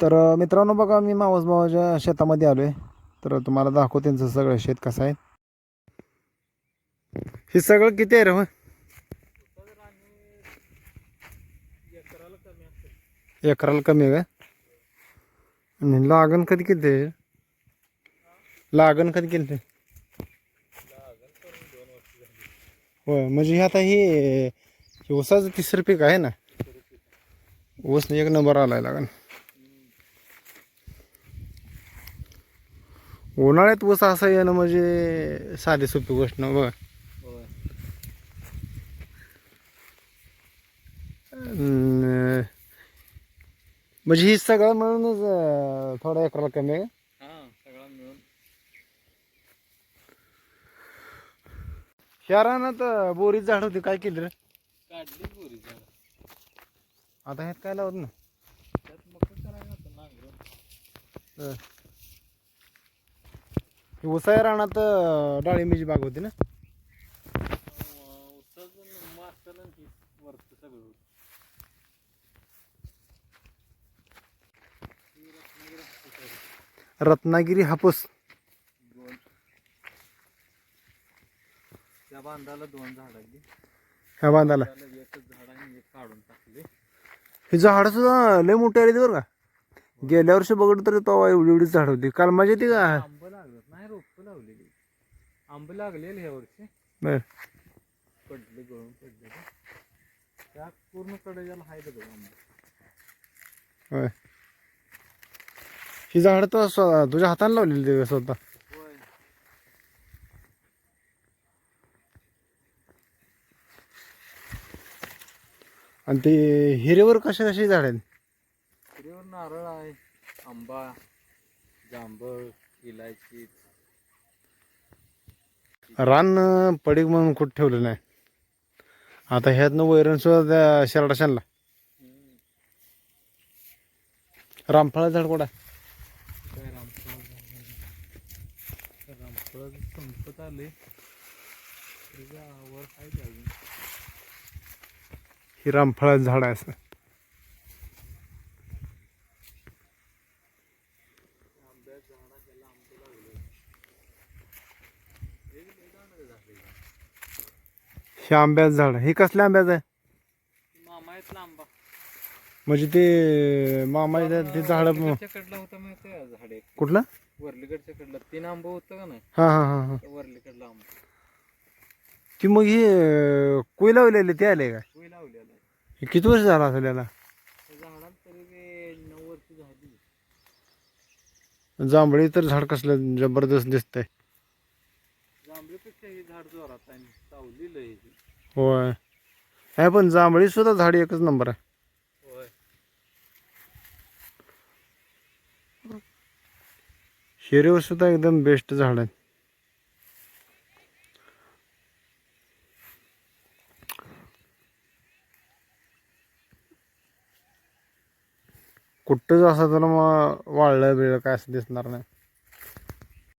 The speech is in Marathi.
तर मित्रांनो बघा मी मावस भावाच्या शेतामध्ये आलो आहे तर तुम्हाला दाखवतो त्यांचं सगळं शेत कसं आहे. हे सगळं किती आहे रे हो? एकराला कमी आहे का? आणि लागण कधी किती आहे? लागण कधी किती होय म्हणजे हे आता हे हे ऊसाचं तिसरं पीक आहे ना? ऊस एक नंबर आलाय लागण. उन्हाळ्यात ऊस असं येणं म्हणजे साधी सोपी गोष्ट ना बघा. म्हणजे ही सगळं मिळूनच थोडा एकराला कमी आहे? हा ह्या रानात अं, बोरीच झाड होती काय केलं रे? काढली बोरी झाड. आता ह्यात काय लावत ना त्यात मग करायला होतं नांगरून उसाया रानात अं, डाळिंबीची बाग होती ना? रत्नागिरी हापूस. त्या बांधाला दोन झाड ह्या बांधाला? त्याला एकच झाड आणि एक काढून टाकले. ही झाडं सुद्धा लय मोठी आली बरं का? गेल्या वर्षी बघितलं तर तेव्हा एवढी एवढीच झाड होती. काल माझी ती का आंब लागत नाही रोप लावलेली आंब लागलेले ह्या वर्षी. बर. पडले गळून पडले त्या पूर्ण कडेला आहे बघ आंबा. होय. ही झाडं तर स्व- तुझ्या हाताने लावलेली ते स्वतः. होय. आणि ते हिरेवर कशा कशी झाड आहेत? हिरव्यावर नारळ आहे आंबा जांभळ इलायची रान पडीक म्हणून कुठं ठेवलं नाही. आता ह्यातनं वैरण सुद्धा त्या शेरडा शानला रामफळा झाड कोडा संपत आले ही रामफळाचं झाड आहे असं आंब्यात झाडा त्याला आंबे लागले एक मैदान झाले हे आंब्याचं झाड हे कसल्या आंब्याचं आहे? मामा म्हणजे ते मामा ते झाड वरलीकडच्या कडला होता माहिती आहे झाड एक? कुठलं? वरलीकडच्या कडला. तीन आंबा होतं का नाही? हां हां हां हां. वरलीकडला आंबा. ती मग हे कुई लावलेले ते आले का कोई लावलेला आहे. हे किती वर्ष झालं असेल याला? त्या झाडाला तरी ते नऊ वर्ष झाली. जांभळी तर झाड कसलं जबरदस्त दिसतंय. झाड जोरात आहे चावलेलं आहे हे. होय. पण जांभळी सुद्धा झाड एकच नंबर आहे. होय. हिरेवर सुद्धा एकदम बेस्ट झाड आहे कुठंच असं त्याला मग वाळलं बिळलं काय असं दिसणार नाही.